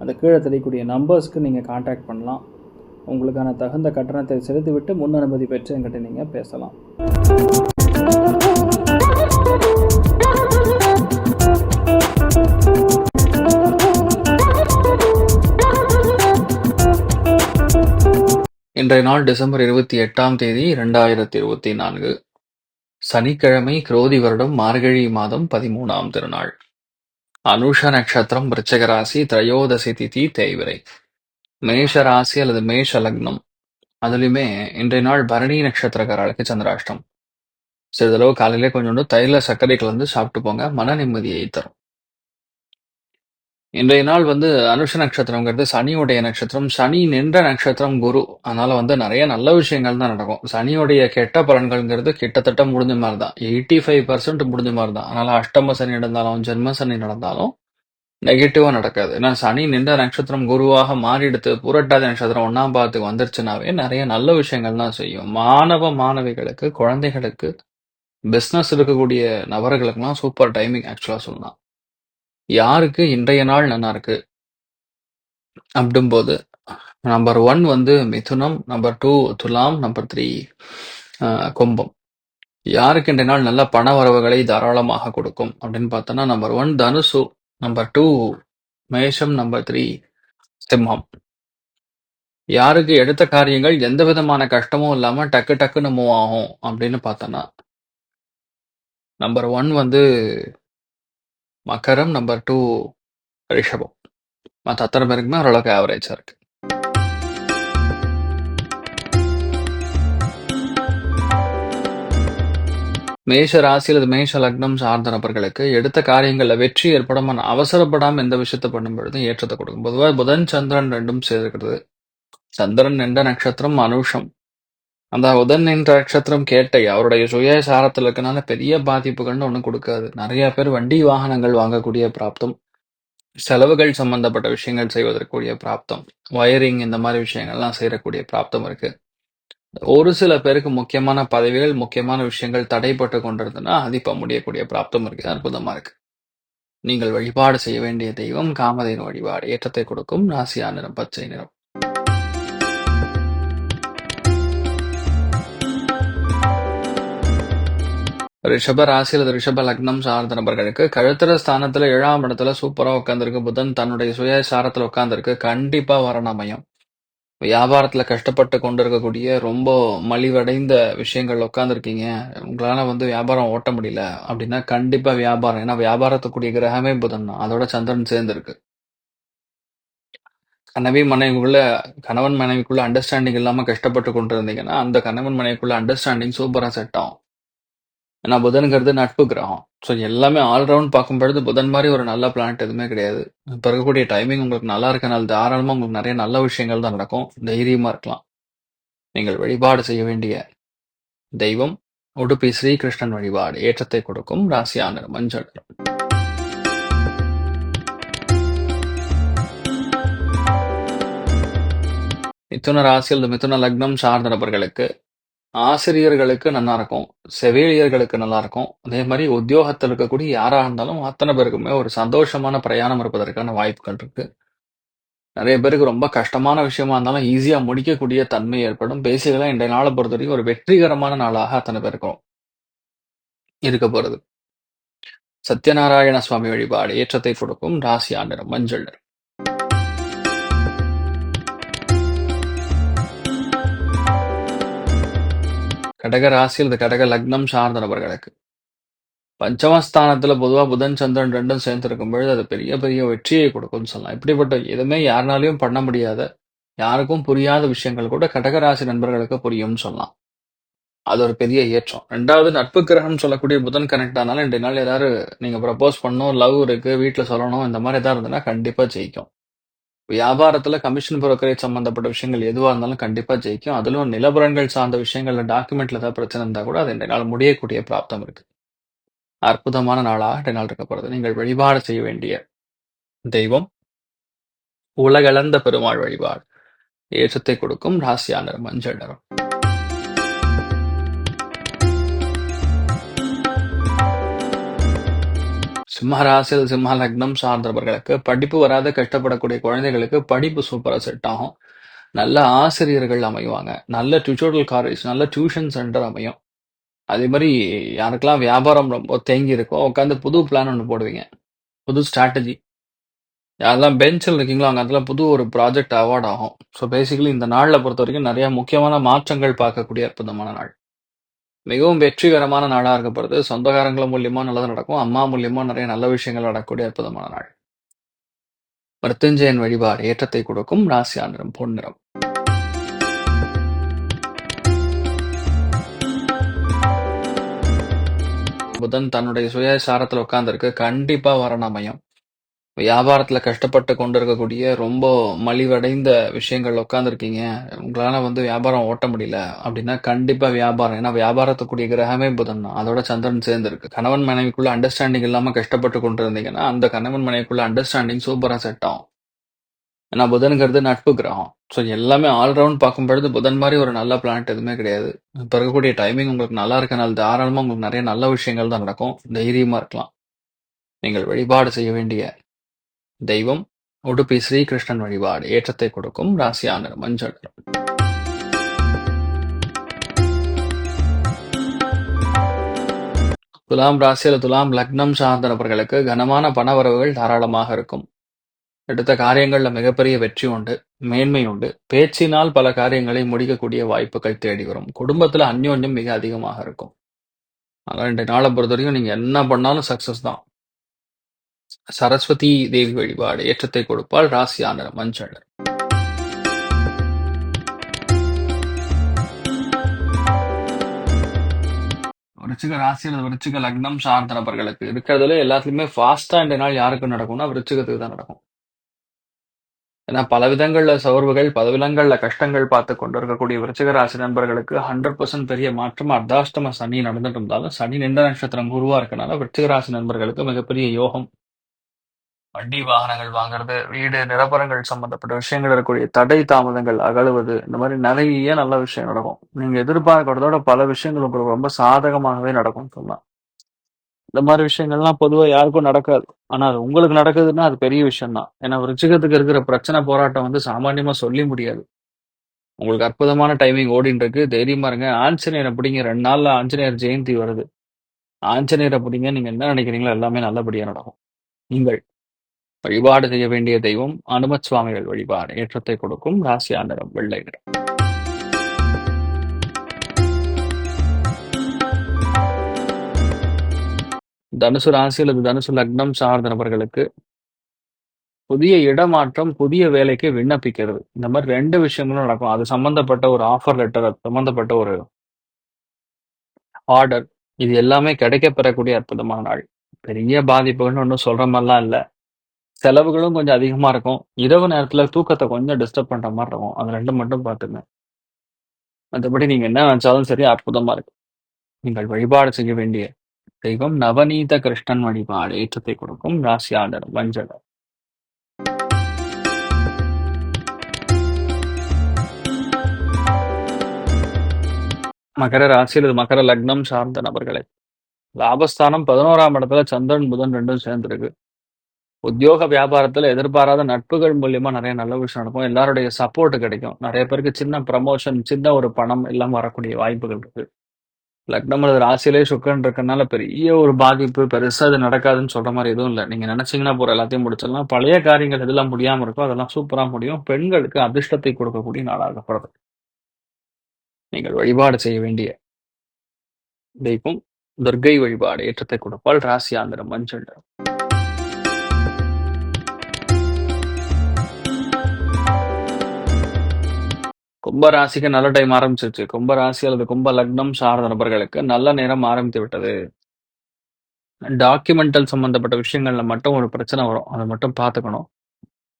அந்த கீழே தெரியக்கூடிய நம்பர்ஸ்க்கு நீங்கள் காண்டாக்ட் பண்ணலாம். உங்களுக்கான தகுந்த கட்டணத்தை செலுத்திவிட்டு முன் அனுமதி பெற்று என்கிட்ட நீங்கள் பேசலாம். இன்றைய நாள் டிசம்பர் இருபத்தி எட்டாம் தேதி இரண்டாயிரத்தி இருபத்தி நான்கு. சனிக்கிழமை குரோதி வருடம் மார்கழி மாதம் பதிமூணாம் திருநாள். அனுஷ நட்சத்திரம் விருச்சிக ராசி திரையோதசி திதி தேய்விரை மேஷ ராசி அல்லது மேஷ லக்னம் அதுலயுமே இன்றைய நாள் பரணி நட்சத்திரக்காரர்களுக்கு சந்திராஷ்டம். சிறிதளவு காலையிலே கொஞ்சோண்டு தைல சர்க்கரை கலந்து சாப்பிட்டு போங்க மன நிம்மதியை தரும். இன்றைய நாள் வந்து அனுஷ நட்சத்திரங்கிறது சனியுடைய நட்சத்திரம். சனி நின்ற நட்சத்திரம் குரு. அதனால வந்து நிறைய நல்ல விஷயங்கள் தான் நடக்கும். சனியுடைய கெட்ட பலன்கள்ங்கிறது கிட்டத்தட்ட முடிஞ்ச மாதிரி தான் எயிட்டி ஃபைவ் பர்சன்ட் முடிஞ்ச மாதிரி தான் அதனால அஷ்டம சனி நடந்தாலும் ஜென்ம சனி நடந்தாலும் நெகட்டிவா நடக்காது. ஏன்னா சனி நின்ற நட்சத்திரம் குருவாக மாறிடுத்து புரட்டாதி நட்சத்திரம் ஒன்னாம் பாதத்துக்கு வந்துருச்சுனாவே நிறைய நல்ல விஷயங்கள் தான் செய்யும். மாணவ மாணவிகளுக்கு குழந்தைகளுக்கு பிஸ்னஸ் இருக்கக்கூடிய நபர்களுக்கெல்லாம் சூப்பர் டைமிங் ஆக்சுவலா சொல்லலாம். யாருக்கு இன்றைய நாள் நல்லா இருக்கு? அப்படிம்போது நம்பர் ஒன் வந்து மிதுனம் நம்பர் டூ துலாம் நம்பர் த்ரீ கும்பம். யாருக்கு இன்றைய நாள் நல்ல பண வரவுகளை தாராளமாக கொடுக்கும்? அப்படின்னு பார்த்தோன்னா நம்பர் ஒன் தனுசு நம்பர் டூ மேஷம் நம்பர் த்ரீ சிம்மம். யாருக்கு எடுத்த காரியங்கள் எந்த விதமான கஷ்டமும் இல்லாம டக்கு டக்குன்னு மூவ் ஆகும் அப்படின்னு பார்த்தோன்னா நம்பர் ஒன் வந்து மகரம் நம்பர் டூ ரிஷபம். மற்ற அத்தனை பேருக்குமே ஓரளவுக்கு ஆவரேஜாக இருக்கு. மேஷ ராசியில் மேஷ லக்னம் சார்ந்த நபர்களுக்கு எடுத்த காரியங்களில் வெற்றி ஏற்படாம அவசரப்படாமல் எந்த விஷயத்தை பண்ணும் பொழுதும் ஏற்றத்தை கொடுக்கும். பொதுவாக புதன் சந்திரன் ரெண்டும் சேர்க்கிறது சந்திரன் என்ற நட்சத்திரம் அனுஷம். அந்த உதன் என்ற நட்சத்திரம் கேட்டை அவருடைய சுயசாரத்தில் இருக்கனால பெரிய பாதிப்புகள்னு ஒன்றும் கொடுக்காது. நிறைய பேர் வண்டி வாகனங்கள் வாங்கக்கூடிய பிராப்தம் செலவுகள் சம்பந்தப்பட்ட விஷயங்கள் செய்வதற்குரிய பிராப்தம் வயரிங் இந்த மாதிரி விஷயங்கள்லாம் செய்யக்கூடிய பிராப்தம் இருக்கு. ஒரு சில பேருக்கு முக்கியமான பதவிகள் முக்கியமான விஷயங்கள் தடைப்பட்டு கொண்டிருந்ததுன்னா அதிப்ப முடியக்கூடிய பிராப்தம் இருக்கு அற்புதமா இருக்கு. நீங்கள் வழிபாடு செய்ய வேண்டிய தெய்வம் காமதேன் வழிபாடு ஏற்றத்தை கொடுக்கும் ராசியா நிறம் பச்சை நிறம். ரிஷப ராசி ரிஷப லக்னம் சார்ந்த நபர்களுக்கு கழுத்துற ஸ்தானத்துல ஏழாம் இடத்துல சூப்பரா உட்காந்துருக்கு புதன். தன்னுடைய சுயசாரத்துல உட்காந்துருக்கு கண்டிப்பா அமையும். வியாபாரத்துல கஷ்டப்பட்டு கொண்டு இருக்கக்கூடிய ரொம்ப மலிவடைந்த விஷயங்கள் உட்காந்துருக்கீங்க உங்களால வந்து வியாபாரம் ஓட்ட முடியல அப்படின்னா கண்டிப்பா வியாபாரம். ஏன்னா வியாபாரத்துக்குரிய கிரகமே புதன் தான். அதோட சந்திரன் சேர்ந்திருக்கு. கனவி மனைவிக்குள்ள கணவன் மனைவிக்குள்ள அண்டர்ஸ்டாண்டிங் இல்லாம கஷ்டப்பட்டு கொண்டு இருந்தீங்கன்னா அந்த கணவன் மனைவிக்குள்ள அண்டர்ஸ்டாண்டிங் சூப்பரா செட் ஆகும். ஏன்னா புதனுங்கிறது நட்பு கிரகம். ஸோ எல்லாமே ஆல்ரவுண்ட் பார்க்கும்பொழுது புதன் மாதிரி ஒரு நல்ல பிளானட் எதுவுமே கிடையாது. இப்போ இருக்கக்கூடிய டைமிங் உங்களுக்கு நல்லா இருக்கனால தாராளமாக உங்களுக்கு நிறைய நல்ல விஷயங்கள் தான் நடக்கும். தைரியமாக இருக்கலாம். நீங்கள் வழிபாடு செய்ய வேண்டிய தெய்வம் உடுப்பி ஸ்ரீகிருஷ்ணன் வழிபாடு ஏற்றத்தை கொடுக்கும் ராசியான மஞ்சள். மிதுன ராசியில் மிதுன லக்னம் சார்ந்த நபர்களுக்கு ஆசிரியர்களுக்கு நல்லா இருக்கும் செவிலியர்களுக்கு நல்லா இருக்கும். அதே மாதிரி உத்தியோகத்தில் இருக்கக்கூடிய யாராக இருந்தாலும் அத்தனை பேருக்குமே ஒரு சந்தோஷமான பிரயாணம் இருப்பதற்கான வாய்ப்புகள் இருக்கு. நிறைய பேருக்கு ரொம்ப கஷ்டமான விஷயமா இருந்தாலும் ஈஸியாக முடிக்கக்கூடிய தன்மை ஏற்படும். பேசிக்கலாம் இன்றைய நாளை பொறுத்த வரைக்கும் ஒரு வெற்றிகரமான நாளாக அத்தனை பேருக்கும் இருக்க போறது. சத்யநாராயண சுவாமி வழிபாடு ஏற்றத்தை கொடுக்கும் ராசி ஆண்டினம் மஞ்சள் கடக ராசி அல்லது கடக லக்னம் சார்ந்த நபர்களுக்கு. பஞ்சமஸ்தானத்துல பொதுவா புதன் சந்திரன் ரெண்டும் சேர்ந்து இருக்கும் பொழுது அது பெரிய பெரிய வெற்றியை கொடுக்கும்னு சொல்லலாம். இப்படிப்பட்ட எதுவுமே யாருனாலையும் பண்ண முடியாத யாருக்கும் புரியாத விஷயங்கள் கூட கடகராசி நண்பர்களுக்கு புரியும்னு சொல்லலாம். அது ஒரு பெரிய ஏற்றம். ரெண்டாவது நட்பு கிரகம் சொல்லக்கூடிய புதன் கனெக்ட் ஆனாலும் ரெண்டு நாள் ஏதாவது நீங்க ப்ரப்போஸ் பண்ணணும் லவ் இருக்கு வீட்டில் சொல்லணும் இந்த மாதிரி ஏதாவது இருந்ததுன்னா கண்டிப்பா ஜெயிக்கும். வியாபாரத்துல கமிஷன் புரோக்கரேஜ் சம்பந்தப்பட்ட விஷயங்கள் எதுவாக இருந்தாலும் கண்டிப்பா ஜெயிக்கும். அதிலும் நிலபுரங்கள் சார்ந்த விஷயங்கள்ல டாக்குமெண்ட்ல ஏதாவது பிரச்சனை இருந்தால் கூட அது ரெண்டு நாள் முடியக்கூடிய பிராப்தம் இருக்கு. அற்புதமான நாளாக ரெண்டு நாள் இருக்கப்படுது. நீங்கள் வழிபாடு செய்ய வேண்டிய தெய்வம் உலகளந்த பெருமாள் வழிபாடு. ஏற்றத்தை கொடுக்கும் ராசியா நிறம் மஞ்சள் நிறம். சிம்மராசியில் சிம்ம லக்னம் சார்ந்தவர்களுக்கு படிப்பு வராத கஷ்டப்படக்கூடிய குழந்தைகளுக்கு படிப்பு சூப்பராக செட் ஆகும். நல்ல ஆசிரியர்கள் அமைவாங்க. நல்ல டியூட்டோரியல் காலேஜ், நல்ல டியூஷன் சென்டர் அமையும். அதே மாதிரி யாருக்கெல்லாம் வியாபாரம் ரொம்ப தேங்கி இருக்கோ உட்காந்து புது பிளான் ஒன்று போடுவீங்க. புது ஸ்ட்ராட்டஜி. யாரெல்லாம் பெஞ்சில் இருக்கீங்களோ அங்கே அதெல்லாம் புது ஒரு ப்ராஜெக்ட் அவார்ட் ஆகும். ஸோ பேசிக்கலி இந்த நாளில் பொறுத்த வரைக்கும் நிறையா முக்கியமான மாற்றங்கள் பார்க்கக்கூடிய அற்புதமான நாள். மிகவும் வெற்றிகரமான நாளா இருக்கப்படுது. சொந்தக்காரங்கள் மூலியமா நல்லது நடக்கும். அம்மா மூலியமா நிறைய நல்ல விஷயங்கள் நடக்கக்கூடிய அற்புதமான நாள். மிருத்யுஞ்சயன் வழிபாடு ஏற்றத்தை கொடுக்கும் ராசியா நிறம் பொன்னிறம். புதன் தன்னுடைய சுயசாரத்துல உட்கார்ந்திருக்கு. கண்டிப்பா வரணமயம் வியாபாரத்துல கஷ்டப்பட்டு கொண்டிருக்கக்கூடிய ரொம்ப மலிவடைந்த விஷயங்கள் உட்காந்துருக்கீங்க உங்களால வந்து வியாபாரம் ஓட்ட முடியல அப்படின்னா கண்டிப்பா வியாபாரம். ஏன்னா வியாபாரத்துக்குரிய கிரகமே புதன் தான். அதோட சந்திரன் சேர்ந்திருக்கு. கணவன் மனைவிக்குள்ள அண்டர்ஸ்டாண்டிங் இல்லாம கஷ்டப்பட்டு கொண்டிருந்தீங்கன்னா அந்த கணவன் மனைவிக்குள்ள அண்டர்ஸ்டாண்டிங் சூப்பரா செட் ஆகும். ஏன்னா புதனுங்கிறது நட்பு கிரகம். ஸோ எல்லாமே ஆல்ரவுண்ட் பார்க்கும் பொழுது புதன் மாதிரி ஒரு நல்ல பிளானட் எதுவுமே கிடையாது. இப்போ இருக்கக்கூடிய டைமிங் உங்களுக்கு நல்லா இருக்கனால தாராளமாக உங்களுக்கு நிறைய நல்ல விஷயங்கள் தான் நடக்கும். தைரியமாக இருக்கலாம். நீங்கள் வழிபாடு செய்ய வேண்டிய தெய்வம் உடுப்பி ஸ்ரீகிருஷ்ணன் வழிபாடு ஏற்றத்தை கொடுக்கும் ராசியான மஞ்சள் துலாம் ராசியில் துலாம் லக்னம் சார்ந்த நபர்களுக்கு கனமான பணவரவுகள் தாராளமாக இருக்கும். எடுத்த காரியங்கள்ல மிகப்பெரிய வெற்றி உண்டு. மேன்மை உண்டு. பேச்சினால் பல காரியங்களை முடிக்கக்கூடிய வாய்ப்புகள் தேடி வரும். குடும்பத்துல அந்யோன்யம் மிக அதிகமாக இருக்கும். ரெண்டு நாளை பொறுத்த வரைக்கும் நீங்க என்ன பண்ணாலும் சக்சஸ் தான். சரஸ்வதி தேவி வழிபாடு ஏற்றத்தை கொடுப்பால் ராசியான நிறம் மஞ்சள் விருச்சிக ராசி அல்லது விருச்சிக லக்னம் சார்ந்த நபர்களுக்கு இருக்கிறதுல எல்லாத்துலயுமே ஃபாஸ்டா இந்த நாள் யாருக்கு நடக்கும்னா விருச்சிகத்துக்கு தான் நடக்கும். ஏன்னா பல விதங்கள்ல சோர்வுகள், பல விதங்கள்ல கஷ்டங்கள் பார்த்து கொண்டிருக்கக்கூடிய விருச்சிக ராசி நண்பர்களுக்கு 100% பெரிய மாற்றம் அர்த்தாஷ்டம சனி நடந்துட்டு இருந்தாலும் சனி நின்ற நட்சத்திரம் குருவா இருக்கனால விருச்சிக ராசி நண்பர்களுக்கு மிகப்பெரிய யோகம். வண்டி வாகனங்கள் வாங்குறது, வீடு, நிலப்பரங்கள் சம்பந்தப்பட்ட விஷயங்கள் இருக்கக்கூடிய தடை தாமதங்கள் அகழுவது இந்த மாதிரி நிறைய நல்ல விஷயம் நடக்கும். நீங்க எதிர்பார்க்கறதோட பல விஷயங்கள் உங்களுக்கு ரொம்ப சாதகமாகவே நடக்கும் சொல்லலாம். இந்த மாதிரி விஷயங்கள்லாம் பொதுவாக யாருக்கும் நடக்காது. ஆனா அது உங்களுக்கு நடக்குதுன்னா அது பெரிய விஷயம் தான். ஏன்னா விருச்சிகத்துக்கு இருக்கிற பிரச்சனை போராட்டம் வந்து சாமானியமா சொல்லி முடியாது. உங்களுக்கு அற்புதமான டைமிங் ஓடின்னு இருக்கு. தைரியமா இருங்க. ஆஞ்சநேயரை பிடிங்க. ரெண்டு நாள்ல ஆஞ்சநேயர் ஜெயந்தி வருது. ஆஞ்சநேயரை பிடிங்க. நீங்க என்ன நினைக்கிறீங்களோ எல்லாமே நல்லபடியா நடக்கும். நீங்கள் வழிபாடு செய்ய வேண்டிய தெய்வம் அனுமத் சுவாமிகள் வழிபாடு ஏற்றத்தை கொடுக்கும் ராசியா நிறம் வெள்ளை நிறம். தனுசு ராசி அல்லது தனுசு லக்னம் சார்ந்த நபர்களுக்கு புதிய இடமாற்றம், புதிய வேலைக்கு விண்ணப்பிக்கிறது. இந்த மாதிரி ரெண்டு விஷயங்களும் நடக்கும். அது சம்பந்தப்பட்ட ஒரு ஆஃபர் லெட்டர், அது சம்பந்தப்பட்ட ஒரு ஆர்டர் இது எல்லாமே கிடைக்க பெறக்கூடிய அற்புதமான நாள். பெரிய பாதிப்புகள்னு ஒன்றும் சொல்ற மாதிரிலாம் இல்ல. செலவுகளும் கொஞ்சம் அதிகமா இருக்கும். இரவு நேரத்துல தூக்கத்த கொஞ்சம் டிஸ்டர்ப் பண்ற மாரி இருக்கும். அது 2 மட்டும் பார்த்துங்க. மத்தபடி நீங்க என்ன நினைச்சாலும் சரி அற்புதமா இருக்கு. நீங்கள் வழிபாடு செய்ய வேண்டிய தெய்வம் நவநீத கிருஷ்ணன் வழிபாடு ஏற்றத்தை கொடுக்கும் ராசியாளர் நிறம் மஞ்சள் மகர ராசியில் இது மகர லக்னம் சார்ந்த நபர்களே லாபஸ்தானம் பதினோராம் இடத்துல சந்திரன் புதன் ரெண்டும் சேர்ந்திருக்கு உத்தியோக வியாபாரத்துல எதிர்பாராத நட்புகள் மூலியமா நிறைய நல்ல விஷயம் நடக்கும். எல்லாருடைய சப்போர்ட் கிடைக்கும். நிறைய பேருக்கு சின்ன ப்ரமோஷன் சின்ன ஒரு பணம் எல்லாம் வரக்கூடிய வாய்ப்புகள் இருக்கு. லக்னம் அல்லது ராசியிலே சுக்கரன் இருக்கனால பெரிய ஒரு பாதிப்பு பெருசா அது நடக்காதுன்னு சொல்ற மாதிரி எதுவும் இல்லை. நீங்க நினைச்சீங்கன்னா போற எல்லாத்தையும் முடிச்சிடலாம். பழைய காரியங்கள் எதெல்லாம் முடியாம இருக்கோ அதெல்லாம் சூப்பரா முடியும். பெண்களுக்கு அதிர்ஷ்டத்தை கொடுக்கக்கூடிய நாளாகப்படுறது நீங்கள் வழிபாடு செய்ய வேண்டிய தெய்வம் துர்கை வழிபாடு ஏற்றத்தை கொடுப்பால் ராசி ஆந்திரம் மஞ்சள் கும்ப ராசிக்கு நல்ல டைம் ஆரம்பிச்சிருச்சு கும்ப ராசி அல்லது கும்ப லக்னம் சார்ந்த நபர்களுக்கு நல்ல நேரம் ஆரம்பித்து விட்டது டாக்குமெண்டல் சம்பந்தப்பட்ட விஷயங்கள்ல மட்டும் ஒரு பிரச்சனை வரும் அதை மட்டும் பார்த்துக்கணும்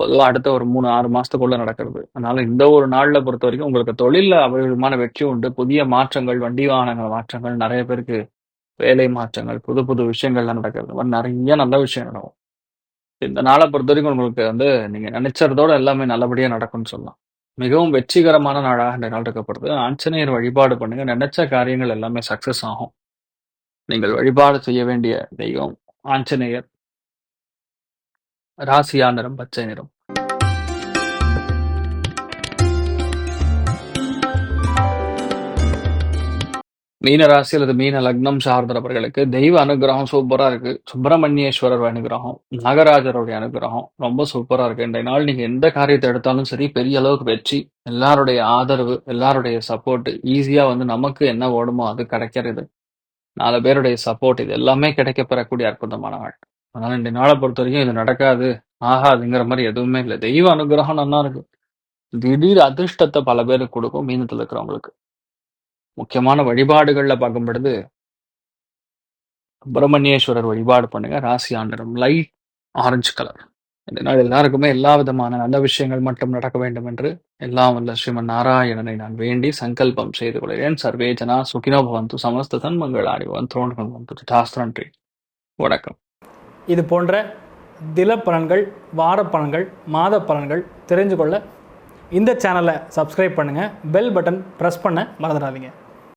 பொதுவாக அடுத்த ஒரு 3, 6 மாசத்துக்குள்ள நடக்கிறது. அதனால இந்த ஒரு நாள்ல பொறுத்தவரைக்கும் உங்களுக்கு தொழிலில் அபரிவிதமான வெற்றி உண்டு. புதிய மாற்றங்கள், வண்டி வாகனங்கள் மாற்றங்கள், நிறைய பேருக்கு வேலை மாற்றங்கள், புது புது விஷயங்கள்லாம் நடக்கிறது. இந்த மாதிரி நிறைய நல்ல விஷயம் நடக்கும். இந்த நாளை பொறுத்த வரைக்கும் உங்களுக்கு வந்து நீங்க நினைச்சதோட எல்லாமே நல்லபடியா நடக்கும்னு சொல்லலாம். மிகவும் வெற்றிகரமான நாளாக இந்த நாள் இருக்கப்படுது. ஆஞ்சநேயர் வழிபாடு பண்ணுங்க. நினைச்ச காரியங்கள் எல்லாமே சக்சஸ் ஆகும். நீங்கள் வழிபாடு செய்ய வேண்டிய தெய்வம் ஆஞ்சநேயர். ராசியா நிறம் பச்சை நிறம். மீன ராசி அல்லது மீன லக்னம் சார்ந்த நபர்களுக்கு தெய்வ அனுகிரகம் சூப்பரா இருக்கு. சுப்பிரமணியேஸ்வரர் அனுகிரகம், நாகராஜருடைய அனுகிரகம் ரொம்ப சூப்பரா இருக்கு. இன்றைய நாள் நீங்க எந்த காரியத்தை எடுத்தாலும் சரி, பெரிய அளவுக்கு வெற்றி, எல்லாருடைய ஆதரவு, எல்லாருடைய சப்போர்ட், ஈஸியா வந்து நமக்கு என்ன ஓடுமோ அது கிடைக்கிறது. நாலு பேருடைய சப்போர்ட் இது எல்லாமே கிடைக்க பெறக்கூடிய அற்புதமான நாள். அதனால இன்றைய பொறுத்த வரைக்கும் இது நடக்காது, ஆகாதுங்கிற மாதிரி எதுவுமே இல்லை தெய்வ அனுகிரகம் நல்லா இருக்கு. திடீர் அதிர்ஷ்டத்தை பல பேருக்கு கொடுக்கும் மீனத்தில் இருக்கிறவங்களுக்கு. முக்கியமான வழிபாடுகளில் பார்க்கும் பொழுது சுப்பிரமணியேஸ்வரர் வழிபாடு பண்ணுங்க. ராசி ஆண்டரம் லைட் ஆரஞ்சு கலர். இந்த நாள் எல்லாருக்குமே எல்லா விதமான நல்ல விஷயங்கள் மட்டும் நடக்க வேண்டும் என்று எல்லாம் வல்ல ஸ்ரீமன் நாராயணனை நான் வேண்டி சங்கல்பம் செய்து கொள்கிறேன். சர்வே ஜனா சுகினோ பவந்து சமஸ்த சன்மங்களாணி தோன்கள் வந்து ததாஸ்து வணக்கம். இது போன்ற தில பலன்கள், வார பலன்கள், மாத பலன்கள் தெரிஞ்சு கொள்ள இந்த சேனலை சப்ஸ்கிரைப் பண்ணுங்கள். பெல் பட்டன் ப்ரெஸ் பண்ண மறந்துடாதீங்க.